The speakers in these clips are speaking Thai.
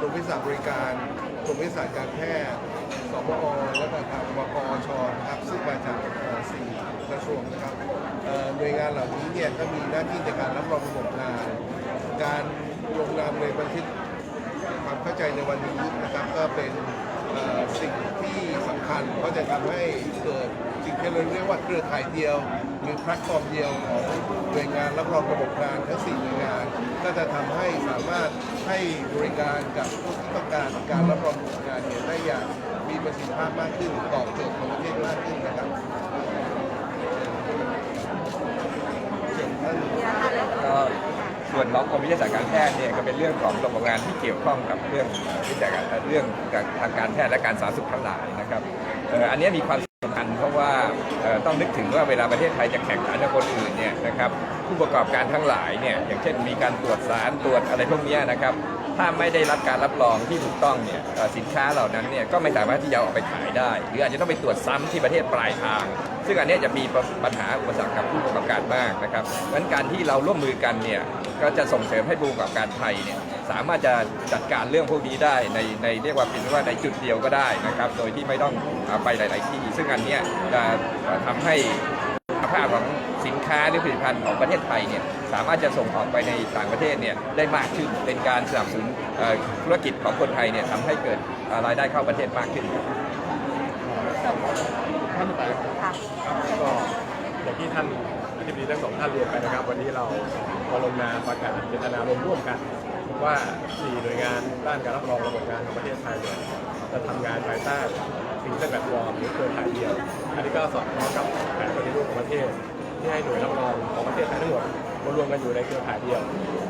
กรมวิสาบริการกรมวิสาการแพทย์สบอและก็ทางบกชนะครับซึ่งมาจากสี่กระทรวงนะครับหน่วยงานเหล่านี้เนี่ยก็มีหน้าที่ในการรับรองระบบงาน การลงนามในบันทึกความเข้าใจในวันนี้นะครับก็เป็นสิ่งที่ คัญเพราจะทำให้เกิดสิ่งที่เราเรียกว่าเครือข่ายเดียว หรือแพลตฟอร์มเดียวของหน่วยงานรับรองระบบงานทั้งสี่หน่วยงาน ก็จะทำให้สามารถให้บริการกับผู้ที่ต้องการการรับรองระบบงานเนี่ยได้อย่างมีประสิทธิภาพมากขึ้นตอบโจทย์ของประเทศมากขึ้นนะครับเชิญท่าน ก็ส่ วนของกรมวิทยาศาสตร์การแพทย์เนี่ยก็เป็นเรื่องของระบบงานที่เกี่ยวข้องกับเรื่องวิทยาการเรื่องทางการแพทย์และการสาธารณสุขทั้งหลายนะครับอันนี้มีความสำคัญเพราะว่าต้องนึกถึงว่าเวลาประเทศไทยจะแข่งขันกับคนอื่นเนี่ยนะครับผู้ประกอบการทั้งหลายเนี่ยอย่างเช่นมีการตรวจสารตรวจอะไรพวกนี้นะครับถ้าไม่ได้รับการรับรองที่ถูกต้องเนี่ยสินค้าเหล่านั้นเนี่ยก็ไม่สามารถที่จะเอาออกไปขายได้ หรืออาจจะต้องไปตรวจซ้ำที่ประเทศปลายทาง ซึ่งอันนี้จะมีปัญหาอุปสรรคกับผู้ประกอบการมากนะครับเพราะฉะนั้นการที่เราร่วมมือกันเนี่ย ก็จะส่งเสริมให้ผู้ประกอบการไทยเนี่ยสามารถจะจัดการเรื่องพวกนี้ได้ในในเรียกว่าเป็นว่าในจุดเดียวก็ได้นะครับ โดยที่ไม่ต้องเอาไปหลาย ๆ ที่ ซึ่งอันเนี้ยจะทำให้คุณภาพของสินค้าหรือผลิตภัณฑ์ของประเทศไทยเนี่ยสามารถจะส่งออกไปในต่างประเทศเนี่ยได้มากขึ้นเป็นการสนับสนุนเอ่อธุรกิจของคนไทยเนี่ยทำให้เกิดเอ่อรายได้เข้าประเทศมากขึ้นท่านไปค่ะก็ อย่างที่ท่านอธิบดีทั้งสองท่านเรียนไปนะครับ วันนี้เรามาลงนามประกาศเจตนารมณ์ร่วมกัน ว่าสี่หน่วยงานด้านการรับรองระบบงานของประเทศไทยเนี่ยจะทำงานภายใต้สิ่งที่แพลตฟอร์มหรือเครือข่ายเดียว อันนี้ก็สอดคล้องกับแผนปฏิรูปของประเทศ ที่ให้หน่วยรับรองของประเทศไทยทั้งหมดมารวมกันอยู่ในเครือข่ายเดียว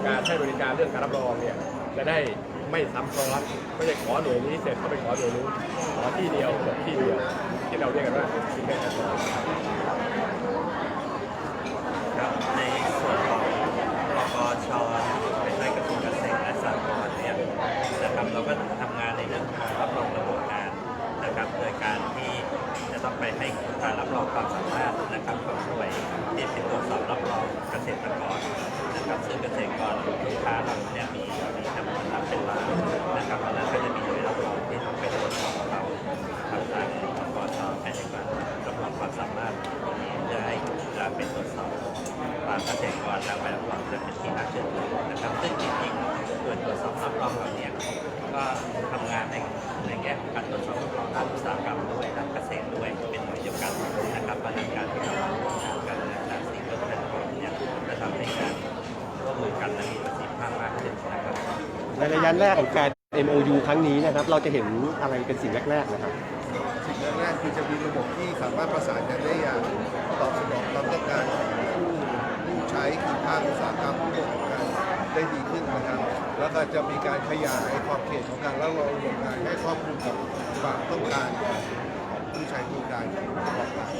การให้บริการเรื่องการรับรองเนี่ยจะได้ไม่ซ้ำซ้อนไม่ใช่ขอหน่วยนี้เสร็จก็ไปขอหน่วยนู้นขอที่เดียวจบที่เดียว ที่เราเรียกกันว่าซิงเกิลแพลตฟอม ครับในส่วนของปปชภายใต้กระทรวงเกษตรและสหกรณ์เนี่ยนะครับเราก็ทำงานในเรื่องของรับรองระบบงานนะครับโดยการที่จะต้องไป ให้การรับรองความสามารถนะครับของหน่วยที่เป็นตรวจสอบรับรองเกษตรกรนะครับซึ่งเกษตรกรลูกค้าเราเนี่ยมี ระยะแรกของการ MOU ครั้งนี้นะครับ เราจะเห็นอะไรเป็นสิ่งแรกๆนะครับ สิ่งแรกๆคือจะมีระบบที่สามารถประสานกันได้อย่างตอบสนองความต้องการของผู้ผู้ใช้คือภาคอุตสาหกรรมผู้ประกอบการได้ดีขึ้นนะครับ แล้วก็จะมีการขยายขอบเขตของการรับรองโรงงานให้ครอบคลุมกับความต้องการของผู้ใช้บริการของผู้ประกอบการ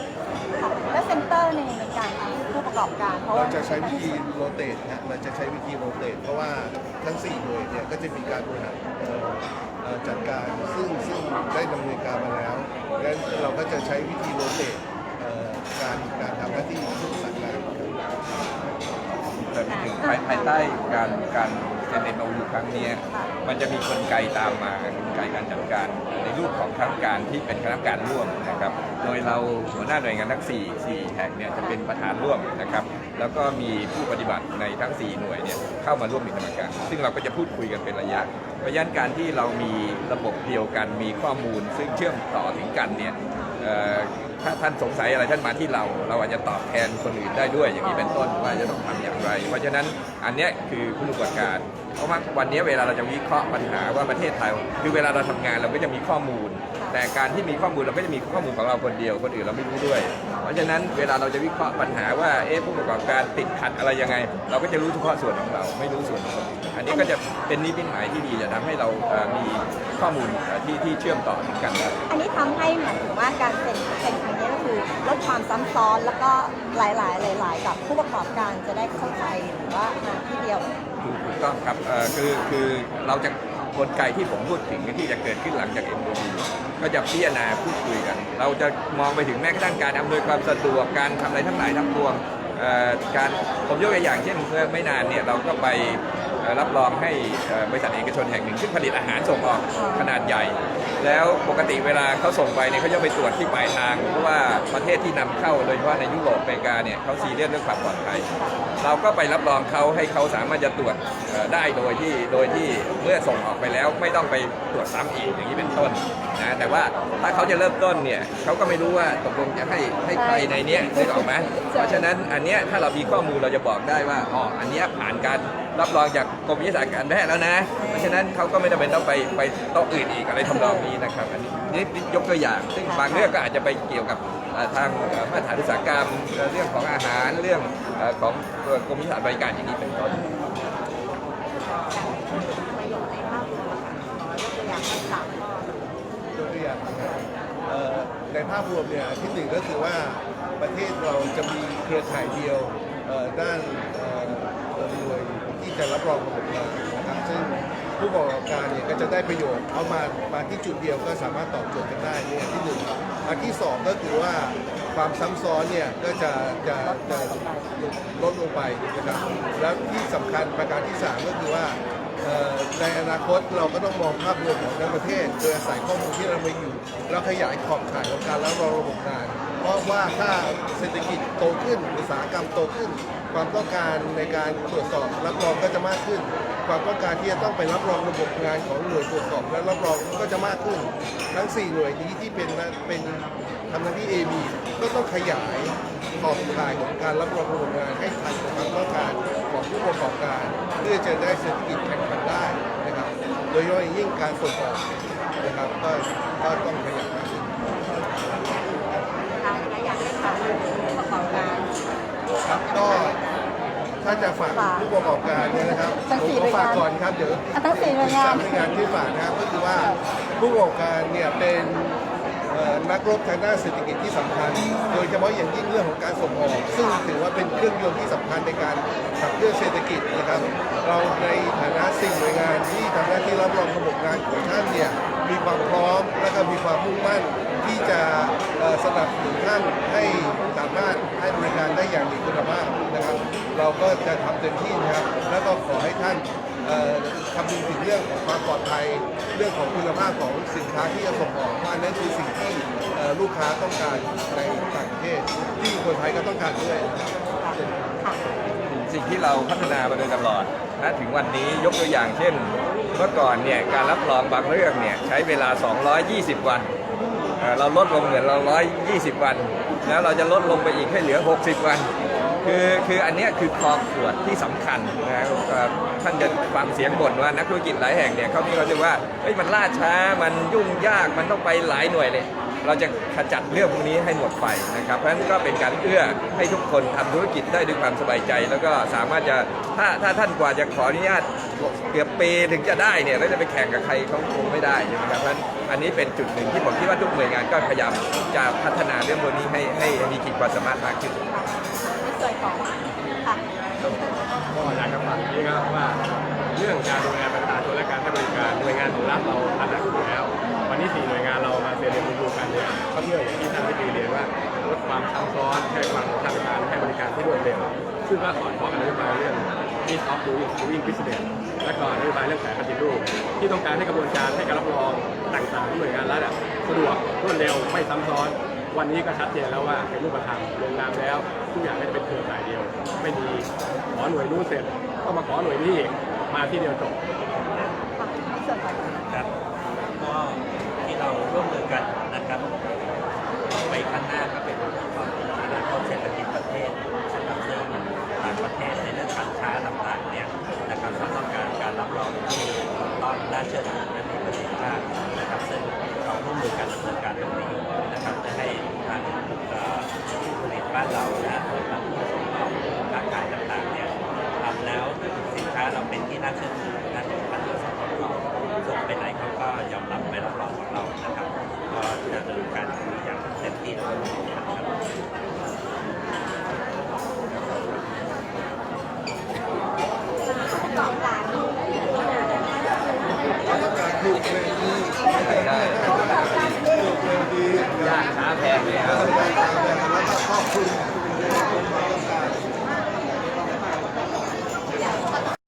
และเซ็นเตอร์ในในการผู้ประกอบการ เพราะเราจะใช้วิธีโรเตทนะเราจะใช้วิธีโรเตทเพราะว่าทั้ง4หน่วยเนี่ยก็จะมีการบริหารเอ่อเอ่อจัดการซึ่งซึ่งได้ดำเนินการมาแล้วงั้นเราก็จะใช้วิธีโรเตทเอ่อการการทำหน้าที่ทุกสา ยงานถึงภายภายใต้การการเซ็นเอ็นโอยู่ครั้งนี้มันจะมีกลไกตามมากลไกการจัดการ ในรูปของคณะกรรมการที่เป็นคณะกรรมการร่วมนะครับ โดยเราหัวหน้าหน่วยงานทั้ง4 4แห่งเนี่ยจะเป็นประธานร่วมนะครับ แล้วก็มีผู้ปฏิบัติในทั้ง 4 หน่วยเนี่ยเข้ามาร่วมเป็นกรรมการ ซึ่งเราก็จะพูดคุยกันเป็นระยะเพราะฉะนั้นการที่เรามีระบบเดียวกันมีข้อมูล ซึ่งเชื่อมต่อถึงกันเนี่ย ถ้าท่านสงสัยอะไรท่านมาที่เรา เราอาจจะตอบแทนคนอื่นได้ด้วยอย่างนี้เป็นต้นว่าจะต้องทำอย่างไร เพราะฉะนั้นอันนี้คือผู้ประกอบการ เพราะว่าวันนี้เวลาเราจะวิเคราะห์ปัญหาว่าประเทศไทย คือเวลาเราทำงานเราก็จะมีข้อมูล แต่การที่มีข้อมูลเราก็จะมีข้อมูลของเราคนเดียวคนอื่นเราไม่รู้ด้วย เพราะฉะนั้นเวลาเราจะวิเคราะห์ปัญหาว่าเอ๊ะผู้ประกอบการติดขัดอะไรยังไง เราก็จะรู้เฉพาะส่วนของเราไม่รู้ส่วนของคนอื่น อันนี้ก็จะเป็นนิมิตหมายที่ดีจะทำให้เราเอ่อมีข้อมูลเอ่อที่ที่เชื่อมต่อถึงกันได้ อันนี้ทำให้หมายถึงว่าการเซ็นเซ็นครั้งนี้ก็คือลดความซ้ำซ้อนแล้วก็หลายๆ หลาย ๆ กับผู้ประกอบการจะได้เข้าใจหรือว่ามาที่เดียว ถูกถูกต้องครับเอ่อคือคือเราจะกลไกที่ผมพูดถึงที่จะเกิดขึ้นหลังจาก m อ u ก็จะพิจารณาพูดคุยกัน เราจะมองไปถึงแม้กระทั่งการอำนวยความสะดวกการทำอะไรทั้งหลายทั้งปวงเอ่อการผมยกตัวอย่างเช่นเมื่อไม่นานเนี่ยเราก็ไปเอ่อ รับรองให้เอ่อบริษัทเอกชนแห่งหนึ่งซึ่งผลิตอาหารส่งออกขนาดใหญ่ แล้วปกติเวลาเขาส่งไปเนี่ยเขาจะไปตรวจที่ปลายทาง เพราะว่าประเทศที่นำเข้าโดยเฉพาะในยุโรปอเมริกาเนี่ยเขาซีเรียสเรื่องความปลอดภัย เราก็ไปรับรองเขาให้เขาสามารถจะตรวจเอ่อได้โดยที่โดยที่เมื่อส่งออกไปแล้วไม่ต้องไปตรวจซ้ำอีกอย่างนี้เป็นต้นนะแต่ว่าถ้าเขาจะเริ่มต้นเนี่ยเขาก็ไม่รู้ว่าตกลงจะให้ให้ใครในเนี้ยนึกออกไหมเพราะฉะนั้นอันเนี้ยถ้าเรามีข้อมูลเราจะบอกได้ว่าอ๋ออันเนี้ยผ่านการ รับรองจากกรมวิทยาศาสตร์การแพทย์แล้วนะ เพราะฉะนั้นเขาก็ไม่จำเป็นต้องไปไปโต๊ะอื่นอีกอะไรทำนองนี้นะครับอันนี้นี่ยกตัวอย่าง ซึ่งบางเรื่องก็อาจจะไปเกี่ยวกับทางมาตรฐานอุตสาหกรรมเรื่องของอาหารเรื่องของกรมวิทยาศาสตร์บริการอย่างนี้เป็นต้นประโยชน์ในภาพรวมอะค่ะยกตัวอย่างให้สามข้อ ในภาพรวมเนี่ยที่หนึ่งก็คือว่าประเทศเราจะมีเครือข่ายเดียวด้านเอ่อเอ่อหน่วยที่จะรับรองระบบงานะครับซึ่งผู้ประกอบการเนี่ยก็จะได้ประโยชน์เอามามาที่จุดเดียวก็สามารถตอบโจทย์กันได้เนี่ยที่หนึ่งอันที่สองก็คือว่าความซ้ำซ้อนเนี่ยก็จะจะจะลดลงไปนะครับแล้วที่สำคัญประการที่สามก็คือว่า ในอนาคตเราก็ต้องมองภาพรวมของทั้งประเทศโดยอาศัยข้อมูลที่เรามีอยู่ แล้วขยายขอบข่ายของการรับรองระบบงาน ราะว่าถ้าเศรษฐกิจโตขึ้นอุตสาหกรรมโตขึ้น ความต้องการในการตรวจสอบรับรองก็จะมากขึ้น ความต้องการที่จะต้องไปรับรองระบบงานของหน่วยตรวจสอบและรับรองก็จะมากขึ้น ทั้ง 4 หน่วยนี้ที่เป็นเป็นทำหน้าที่ AB ก็ต้องขยายขอบข่ายของการรับรองระบบงานให้ทันกับความต้องการของผู้ประกอบการ เพื่อจะได้เศรษฐกิจแข่งขันได้นะครับ โดยเฉพาะอยยิ่งการส่งออกนะครับก็ก็ต้องขยายมากขึ้น ค่ะอยากให้ฝากผู้ประกอบการ ครับก็ถ้า จะฝากผู้ประกอบการเนี่ยนะครับทั้งผมสี่ขอฝากหน่วยงาน ก่อนครับเดี๋ยวอะทั้งสี่หน่วยงาน สามหน่วยงานที่ฝากนะครับก็คือว่าผู้ประกอบการเนี่ยเป็น เอ่อนักรบทางด้านเศรษฐกิจที่สำคัญ โดยเฉพาะอย่างยิ่งเรื่องของการส่งออก ซึ่งถือว่าเป็นเครื่องยนต์ที่สำคัญในการขับเคลื่อนเศรษฐกิจนะครับ เราในฐานะสิ่งหน่วยงานที่ทำหน้าที่รับรองระบบงานของท่านเนี่ยมีความพร้อมและก็มีความมุ่งมั่นที่จะสนับสนุนท่านให้สามารถให้บริการได้อย่างมีคุณภาพนะครับ เราก็จะทำเต็มที่นะครับ แล้วก็ขอให้ท่านเอ่อคำนึงถึงเรื่องของความปลอดภัย เรื่องของคุณภาพของสินค้าที่จะส่งออกเพราะอันนั้นคือสิ่งที่ลูกค้าต้องการในต่างประเทศ ที่คนไทยก็ต้องการด้วยสิ่งที่เราพัฒนามาโดยตลอดนะถึงวันนี้ยกตัวอย่างเช่น เมื่อก่อนเนี่ยการรับรองบางเรื่องเนี่ยใช้เวลา 220 วันเอ่อเราลดลงเหลือเรา120 วัน แล้วเราจะลดลงไปอีกให้เหลือ 60 วัน คือคืออันนี้คือคอขวดที่สำคัญนะครับท่านจะฟังเสียงบ่นว่านักธุรกิจหลายแห่งเนี่ยเขามีความรู้สึกว่าเฮ้ยมันล่าช้ามันยุ่งยากมันต้องไปหลายหน่วยเลย เราจะขจัดเรื่องพวกนี้ให้หมดไปนะครับเพราะฉะนั้นก็เป็นการเอื้อให้ทุกคนทำธุรกิจได้ด้วยความสบายใจ แล้วก็สามารถจะถ้าถ้าท่านกว่าจะขออนุญาตเกือบปีถึงจะได้เนี่ยแล้วจะไปแข่งกับใครเขาคงไม่ได้ใช่ไหมครับเพราะฉะนั้นอันนี้เป็นจุดหนึ่งที่ผมคิดว่าทุกหน่วยงานก็พยายามจะพัฒนาเรื่องพวกนี้ให้ให้มีขีดความสามารถมากขึ้น ของค่ะก็อยากจะฝากอย่นี้ครับว่าเรื่องการดูแลประชาชนและการให้บริการหน่วยงานของรัฐเราถนัดอยู่แล้ว วันนี้สี่หน่วยงานเรามาเซ็นเรียนรู้กันเนี่ยก็เพื่ออย่างที่ท่านที่เรียนว่าลดความซับซ้อนให้ความทางการให้บริการที่รวดเร็วซึ่งก็สอดคล้องกับนโยบายเรื่อง ease of doing doing business และก็นโยบายเรื่องแผนปฏิรูปที่ต้องการให้กระบวนการให้การรับรองต่างๆหน่วยงานรัฐสะดวกรวดเร็วไม่ซ้ำซ้อน วันนี้ก็ชัดเจนแล้วว่าเป็นรูปธรรมลงนามแล้วทุกอย่างไม่ได้เป็นเครือข่ายเดียว ไม่มีขอหน่วยนู้นเสร็จก็มาขอหน่วยนี้อีกมาที่เดียวจบค่ะครับก็ที่เราร่วมมือกันนะครับไปข้างหน้าก็เป็น เราเป็น